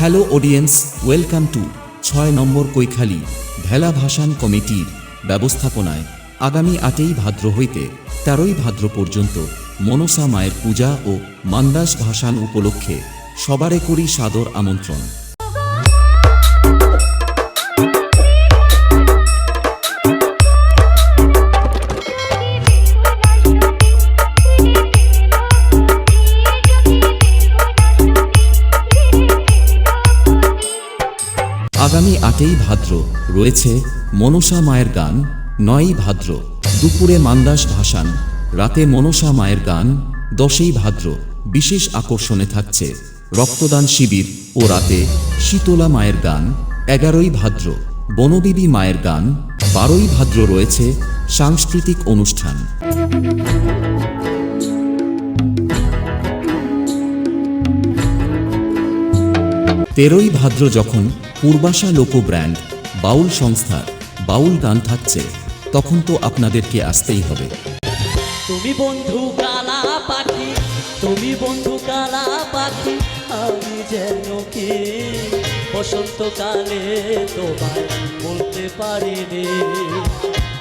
Hello audience welcome to ছয় নম্বর কৈখালি, ভেলা ভাসান কমিটির ব্যবস্থাপনায় আগামী আটই ভাদ্র হইতে তেরোই ভাদ্র পর্যন্ত মনসা মায়ের পূজা ও মান্দাস ভাসান উপলক্ষে সবারে করি সাদর আমন্ত্রণ। আগামী আটই ভাদ্র রয়েছে মনসা মায়ের গান, নয়ই ভাদ্র দুপুরে মান্দাস ভাসান, রাতে মনসা মায়ের গান, দশই ভাদ্র বিশেষ আকর্ষণে থাকছে রক্তদান শিবির ও রাতে শীতলা মায়ের গান, এগারোই ভাদ্র বনবিবি মায়ের গান, বারোই ভাদ্র রয়েছে সাংস্কৃতিক অনুষ্ঠান। তেরোই ভাদ্র যখন পূর্বাশা লোক ব্র্যান্ড বাউল সংস্থার বাউল গান থাকছে তখন তো আপনাদেরকে আসতেই হবে। তুমি বন্ধু কালা পাখি তুমি বন্ধু কালা পাখি আমি যেন কে? বসন্তকালে তোমায় বলতে পারিনি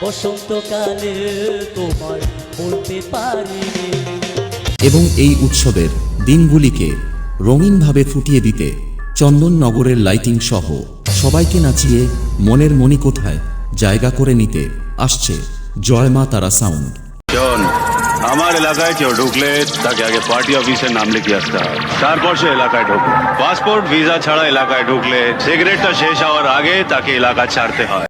বসন্তকালে তোমায় বলতে পারিনি। এবং এই উৎসবের দিনগুলিকে রঙিনভাবে ফুটিয়ে দিতে চন্দননগরের লাইটিং সহ সবাইকে নাচিয়ে মনের মণিকোঠায় জায়গা করে নিতে আসছে জয় মা তারা সাউন্ড আমার এলাকায় কেউ ঢুকলে তাকে আগে পার্টি অফিসে নাম লিখে আসতে হয়। তারপর সে এলাকায় ঢুকবে পাসপোর্ট ভিসা ছাড়া এলাকায় ঢুকলে সিগারেটটা শেষ হওয়ার আগে তাকে এলাকা ছাড়তে হয়।